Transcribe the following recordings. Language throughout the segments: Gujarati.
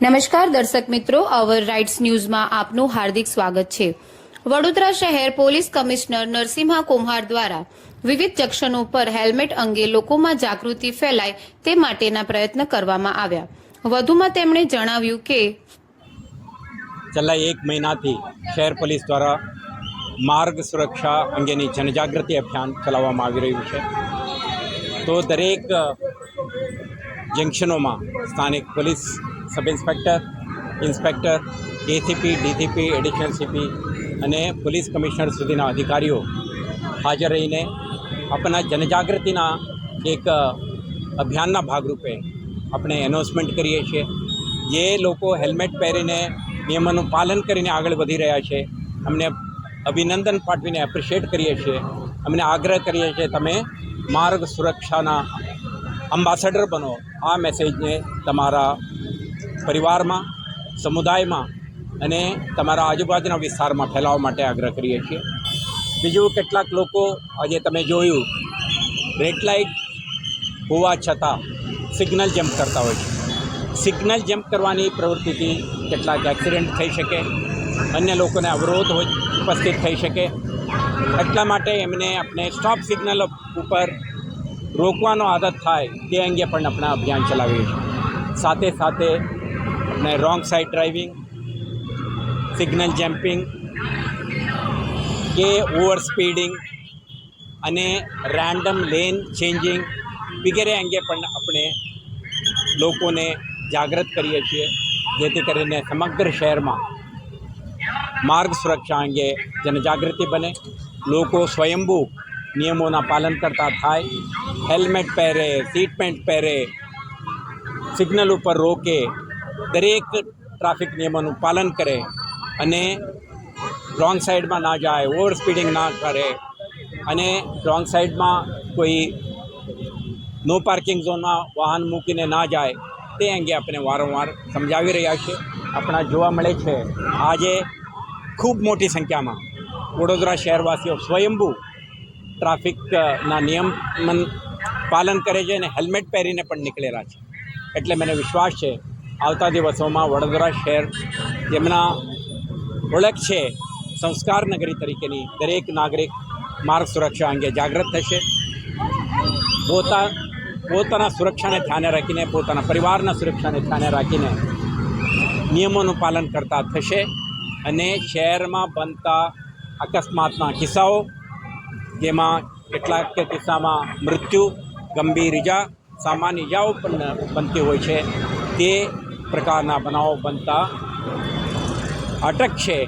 નમસ્કાર દર્શક મિત્રો અવર રાઇટ્સ ન્યૂઝમાં આપનું હાર્દિક સ્વાગત છે. વડોદરા શહેર પોલીસ કમિશનર નરસિંહા કુમાર દ્વારા વિવિધ જંકશનો પર હેલ્મેટ અંગે લોકોમાં જાગૃતિ ફેલાય તે માટેના પ્રયત્ન કરવામાં આવ્યા. વધુમાં તેમણે જણાવ્યું કે, છેલ્લા એક મહિનાથી શહેર પોલીસ દ્વારા માર્ગ સુરક્ષા અંગેની જનજાગૃતિ અભિયાન ચલાવવામાં આવી રહ્યું છે. તો દરેક જંકશનોમાં સ્થાનિક police sub inspector inspector, ACP, DCP, additional CP અને પોલીસ કમિશનર સુધીના અધિકારીઓ હાજર રહીને આપણા જનજાગૃતિના એક અભિયાનના ભાગરૂપે આપણે એનાઉન્સમેન્ટ કરીએ છીએ. જે લોકો હેલ્મેટ પહેરીને નિયમોનું પાલન કરીને આગળ વધી રહ્યા છે, અમને અભિનંદન પાઠવીને એપ્રિશિએટ કરીએ છીએ. અમને આગ્રહ કરીએ છીએ તમે માર્ગ સુરક્ષાના અંબાસેડર બનો. આ મેસેજને તમારા પરિવારમાં, સમુદાયમાં અને તમારા આજુબાજુના વિસ્તારમાં ફેલાવવા માટે આગ્રહ કરીએ છીએ. બીજું કેટલાક લોકો આજે તમે જોયું રેડ લાઇટ હોવા છતાં સિગ્નલ જમ્પ કરતા હોય છે. સિગ્નલ જમ્પ કરવાની પ્રવૃત્તિથી કેટલાક એક્સિડન્ટ થઈ શકે, અન્ય લોકોને અવરોધ હોય, ઉપસ્થિત થઈ શકે. એટલા માટે એમને આપણે સ્ટોપ સિગ્નલ ઉપર રોકવાનો આદત થાય તે અંગે પણ આપણે અભિયાન ચલાવીએ છીએ. સાથે સાથે આપણે wrong side driving signal jumping કે ઓવર સ્પીડિંગ અને રેન્ડમ લેન ચેન્જિંગ વગેરે અંગે પણ આપણે લોકોને જાગૃત કરીએ છીએ, જેથી કરીને સમગ્ર શહેરમાં માર્ગ સુરક્ષા અંગે જનજાગૃતિ બને, લોકો સ્વયંભૂ નિયમોના પાલન કરતા થાય, હેલ્મેટ પહેરે સીટ પેન્ટ પહેરે સિગ્નલ ઉપર રોકે દરેક ટ્રાફિક નિયમોનું પાલન કરે અને રોંગ સાઈડમાં ના જાય ઓવર સ્પીડિંગ ના કરે અને રોંગ સાઈડમાં કોઈ નો પાર્કિંગ ઝોનમાં વાહન મૂકીને ના જાય, તે અંગે આપણે વારંવાર સમજાવી રહ્યા છીએ. આપણા જોવા મળે છે, આજે ખૂબ મોટી સંખ્યામાં વડોદરા શહેરવાસીઓ સ્વયંભૂ ટ્રાફિકના નિયમન પાલન કરે છે અને હેલ્મેટ પહેરીને પણ નીકળેલા છે. એટલે મને વિશ્વાસ છે આવતા દિવસોમાં વડોદરા શહેર જેમના ઓળખ છે સંસ્કાર નગરી તરીકેની દરેક નાગરિક માર્ગ સુરક્ષા અંગે જાગૃત થશે. પોતા, પોતાના સુરક્ષાને ધ્યાને રાખીને, પોતાના પરિવારના સુરક્ષાને ધ્યાને રાખીને નિયમોનું પાલન કરતા થશે અને શહેરમાં બનતા અકસ્માતના કિસ્સાઓ, જેમાં કેટલાક કિસ્સામાં મૃત્યુ, ગંભીર ઈજા, સામાન્ય ઈજાઓ પણ બનતી હોય છે, તે પ્રકારના બનાવો બનતા અટકશે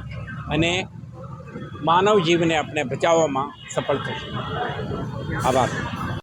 અને માનવ જીવને આપણે બચાવવામાં સફળ થશે આભાર.